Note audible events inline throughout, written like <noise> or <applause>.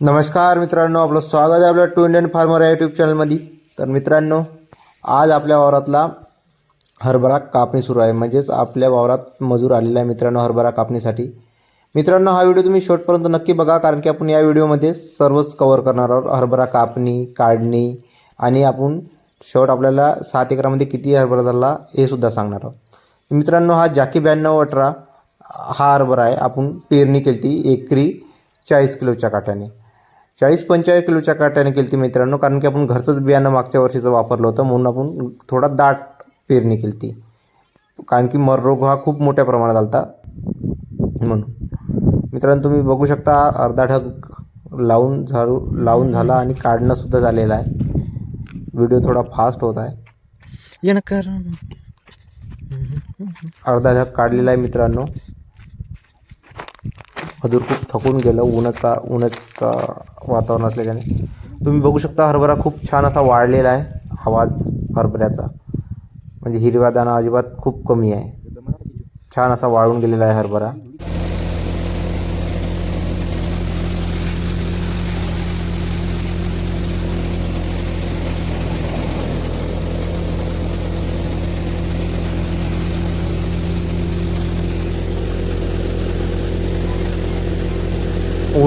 नमस्कार मित्रांनो आपलं स्वागत आहे आपल्या टू इंडियन फार्मर या यूट्यूब चॅनलमध्ये तर मित्रांनो आज आपल्या वावरातला हरभरा कापणी सुरू आहे. म्हणजेच आपल्या वावरात मजूर आलेला आहे मित्रांनो हरभरा कापणीसाठी. मित्रांनो हा व्हिडिओ तुम्ही शेवटपर्यंत नक्की बघा कारण की आपण या व्हिडिओमध्ये सर्वच कवर करणार आहोत. हरभरा कापणी काढणी आणि आपण शेवट आपल्याला सात एकरामध्ये किती हरभरा झाला हे सुद्धा सांगणार आहोत. मित्रांनो हा जाकी ब्याण्णव अठरा हा हरभरा आहे. आपण पेरणी केली ती एकरी चाळीस किलोच्या काट्याने. चाळीस पंचेचाळीस किलोच्या काट्याने केली ती मित्रांनो कारण की आपण घरचंच बियाणं मागच्या वर्षीचं वापरलं होतं म्हणून आपण थोडा दाट पेरणी केली ती. कारण की मर रोग हा खूप मोठ्या प्रमाणात आलता. म्हणून. मित्रांनो तुम्ही बघू शकता अर्धा ढग लावून झाडू लावून झाला आणि काढणंसुद्धा झालेलं आहे. व्हिडिओ थोडा फास्ट होत आहे. येणकर अर्धा ढग काढलेला आहे मित्रांनो. मजूर खूप थकून गेलं उन्हाचा उन्हाचा वातावरण असल्याने तुम्ही बघू शकता हरभरा खूप छान असा वाढलेला आहे आवाज हरभऱ्याचा. म्हणजे हिरवा दाणा अजिबात खूप कमी आहे. छान असा वाळून गेलेला आहे हरभरा.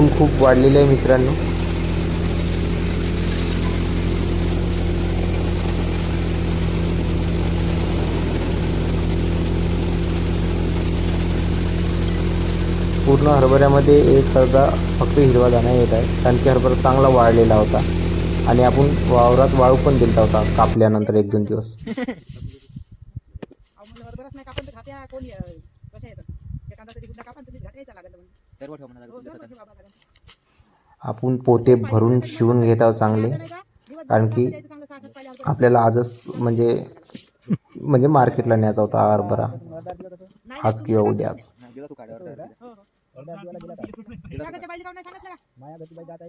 ऊन खूप वाढलेले आहे मित्रांनो. पूर्ण हरभऱ्यामध्ये एक अर्धा फक्त हिरवा दाणा येत आहे. कारण की हरभरा चांगला वाळलेला होता. आणि आपण वावरात वाळू पण दिला होता कापल्यानंतर एक दोन दिवस. <laughs> कुठला तुम्ही यायचा लागेल म्हणून. सर्व ठेव म्हणा हो, सर्व ठेवा बाबा लागेल. आपण पोते भरून शिवून घेत आहोत चांगले कारण की आपल्याला आजच म्हणजे म्हणजे मार्केटला न्यायचा होता हरभरा आज किंवा काढ्यावर हो, हो.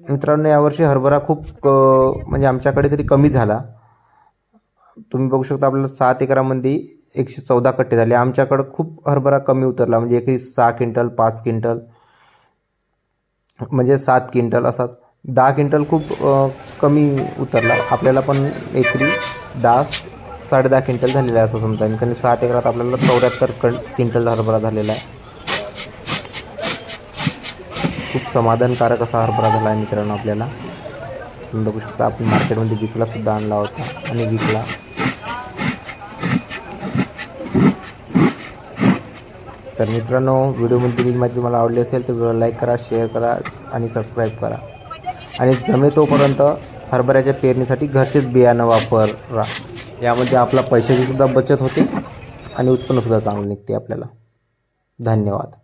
मित्रांनो यावर्षी हरभरा खूप म्हणजे आमच्याकडे तरी कमी झाला. तुम्ही बघू शकता आपल्याला सात एकरामध्ये एकशे चौदा कट्टे झाले. आमच्याकडं खूप हरभरा कमी उतरला. म्हणजे एकरी सहा क्विंटल पाच क्विंटल म्हणजे सात क्विंटल असाच. दहा क्विंटल खूप कमी उतरला. आपल्याला पण एकरी दहा साडे दहा क्विंटल झालेला आहे असं समजा. कारण सात एकरात आपल्याला चौऱ्याहत्तर कं क्विंटल हरभरा झालेला आहे. खूप समाधानकारक असा हरभरा झाला आहे मित्रांनो आपल्याला. तुम्ही बघू शकता आपण मार्केटमध्ये विकला सुद्धा आणला होता आणि विकला. तर मित्रांनो व्हिडिओमध्ये माहिती तुम्हाला आवडली असेल तर व्हिडिओला लाईक करा शेअर करा आणि सबस्क्राईब करा. आणि जमे तोपर्यंत हरभऱ्याच्या पेरणीसाठी घरचेच बियाणं वापरा. यामध्ये आपला पैशाचीसुद्धा बचत होते आणि उत्पन्नसुद्धा चांगलं निघते आपल्याला. धन्यवाद.